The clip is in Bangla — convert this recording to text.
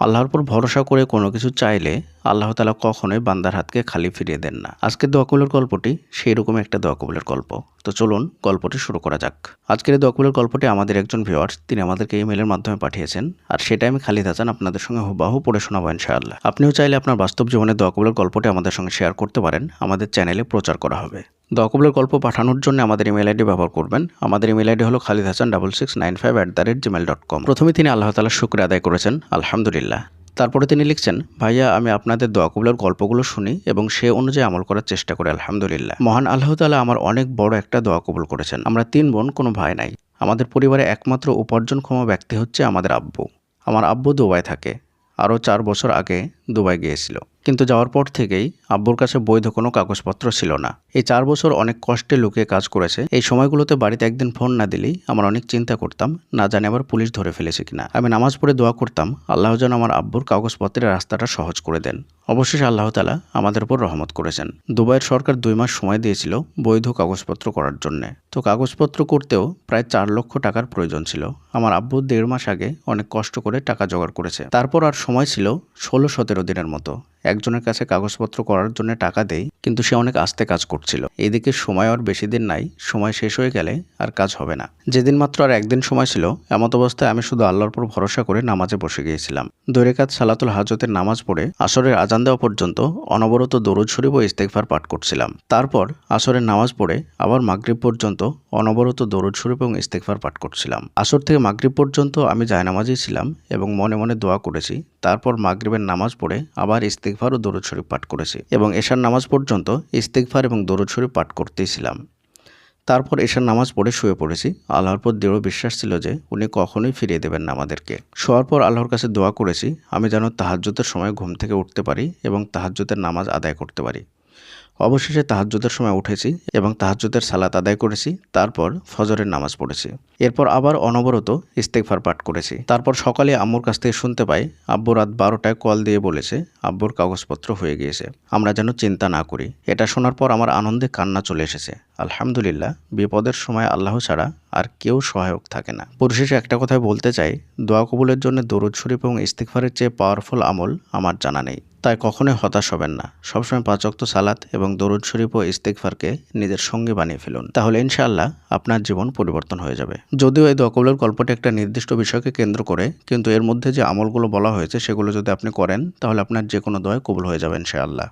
আল্লাহর উপর ভরসা করে কোনো কিছু চাইলে আল্লাহ তালা কখনোই বান্দার হাতকে খালি ফিরিয়ে দেন না। আজকের দোয়া কবুলের গল্পটি সেই রকম একটা দোয়া কবুলের গল্প। তো চলুন গল্পটি শুরু করা যাক। আজকের এই দোয়া কবুলের গল্পটি আমাদের একজন ভিউয়ার্স তিনি আমাদেরকে ইমেলের মাধ্যমে পাঠিয়েছেন। আর সেটা আমি খালিদ হাসান আপনাদের সঙ্গে হুবাহু পড়ে শোনাবো ইনশাআল্লাহ। আপনিও চাইলে আপনার বাস্তব জীবনে দোয়া কবুলের গল্পটি আমাদের সঙ্গে শেয়ার করতে পারেন। আমাদের চ্যানেলে প্রচার করা হবে। দোয়া কবুলের গল্প পাঠানোর জন্য আমাদের ইমেল আইডি ব্যবহার করবেন। আমাদের ইমেল আইডি হলো Khalid Hasan double six nine five at the rate Gmail dot com প্রথমে তিনি আল্লাহ তালার শুক্র আদায় করেছেন, আলহামদুলিল্লাহ। তারপরে তিনি লিখছেন, ভাইয়া, আমি আপনাদের দোয়াকবুলের গল্পগুলো শুনি এবং সে অনুযায়ী আমল করার চেষ্টা করি, আলহামদুলিল্লাহ। মহান আল্লাহ তালা আমার অনেক বড় একটা দোয়া কবুল করেছেন। আমরা তিন বোন, কোনো ভাই নাই। আমাদের পরিবারে একমাত্র উপার্জনক্ষম ব্যক্তি হচ্ছে আমাদের আব্বু। আমার আব্বু দুবাই থাকে। আরও চার বছর আগে দুবাই গিয়েছিল। কিন্তু যাওয়ার পর থেকেই আব্বুর কাছে বৈধ কোনো কাগজপত্র ছিল না। এই চার বছর অনেক কষ্টে লুকিয়ে কাজ করেছে। এই সময়গুলোতে বাড়িতে একদিন ফোন না দিলেই আমার অনেক চিন্তা করতাম, না জানি আবার পুলিশ ধরে ফেলেছে কিনা। আমি নামাজ পড়ে দোয়া করতাম, আল্লাহ যেন আমার আব্বুর কাগজপত্রের রাস্তাটা সহজ করে দেন। অবশেষে আল্লাহ তালা আমাদের উপর রহমত করেছেন। দুবাইয়ের সরকার দুই মাস সময় দিয়েছিল বৈধ কাগজপত্র করার জন্য। তো কাগজপত্র করতেও প্রায় চার লক্ষ টাকার প্রয়োজন ছিল। আমার আব্বু দেড় মাস আগে অনেক কষ্ট করে টাকা জোগাড় করেছে। তারপর আর সময় ছিল ষোলো সতেরো দিনের মতো। একজনের কাছে কাগজপত্র করার জন্য টাকা দেই। কিন্তু সে অনেক আস্তে কাজ করছিল। এদিকে সময় আর বেশি দিন নাই, সময় শেষ হয়ে গেলে আর কাজ হবে না। যেদিন মাত্র আর একদিন সময় ছিল, এমত অবস্থায় আমি শুধু আল্লাহর উপর ভরসা করে নামাজে বসে গিয়েছিলাম। দৈরেকাত সালাতুল হাজতের নামাজ পড়ে আসরের আজান দেওয়া পর্যন্ত অনবরত দরুদ শরীফ ও ইস্তেকফার পাঠ করছিলাম। তারপর আসরের নামাজ পড়ে আবার মাগরিব পর্যন্ত অনবরত দরুদ শরীফ এবং ইস্তেকফার পাঠ করছিলাম। আসর থেকে মাগরিব পর্যন্ত আমি জায়নামাজেই ছিলাম এবং মনে মনে দোয়া করেছি। তারপর মাগরিবের নামাজ পড়ে আবার ইস্তেকফার ও দরুদ শরীফ পাঠ করেছি এবং এশার নামাজ পর্যন্ত ইস্তেকফার এবং দরুদ শরীফ পাঠ করতেই ছিলাম তারপর এশার নামাজ পড়ে শুয়ে পড়েছি। আল্লাহর পর দৃঢ় বিশ্বাস ছিল যে উনি কখনোই ফিরিয়ে দেবেন না আমাদেরকে। শোয়ার পর আল্লাহর কাছে দোয়া করেছি, আমি যেন তাহাজ্যতের সময় ঘুম থেকে উঠতে পারি এবং তাহাজ্যতের নামাজ আদায় করতে পারি। অবশেষে তাহাজ্জুদের সময় উঠেছি এবং তাহাজ্জুদের সালাত আদায় করেছি, তারপর ফজরের নামাজ পড়েছি। এরপর আবার অনবরত ইস্তেকফার পাঠ করেছি। তারপর সকালে আম্মুর কাছ থেকে শুনতে পাই, আব্বু রাত বারোটায় কল দিয়ে বলেছে, আব্বুর কাগজপত্র হয়ে গিয়েছে, আমরা যেন চিন্তা না করি। এটা শোনার পর আমার আনন্দে কান্না চলে এসেছে। আলহামদুলিল্লাহ, বিপদের সময় আল্লাহ ছাড়া আর কেউ সহায়ক থাকে না। পরিশেষে একটা কথাই বলতে চাই, দোয়া কবুলের জন্য দরুদ শরীফ এবং ইস্তিকফারের চেয়ে পাওয়ারফুল আমল আমার জানা নেই। তাই কখনোই হতাশ হবেন না। সবসময় পাঁচক্ত সালাত এবং দরুদ শরীফ ও ইস্তেকফারকে নিজের সঙ্গে বানিয়ে ফেলুন। তাহলে ইনশাআল্লাহ আপনার জীবন পরিবর্তন হয়ে যাবে। যদিও এই দোয়াকবুলের গল্পটি একটা নির্দিষ্ট বিষয়কে কেন্দ্র করে, কিন্তু এর মধ্যে যে আমলগুলো বলা হয়েছে সেগুলো যদি আপনি করেন, তাহলে আপনার যে কোনো দোয়া কবুল হয়ে যাবে ইনশাআল্লাহ।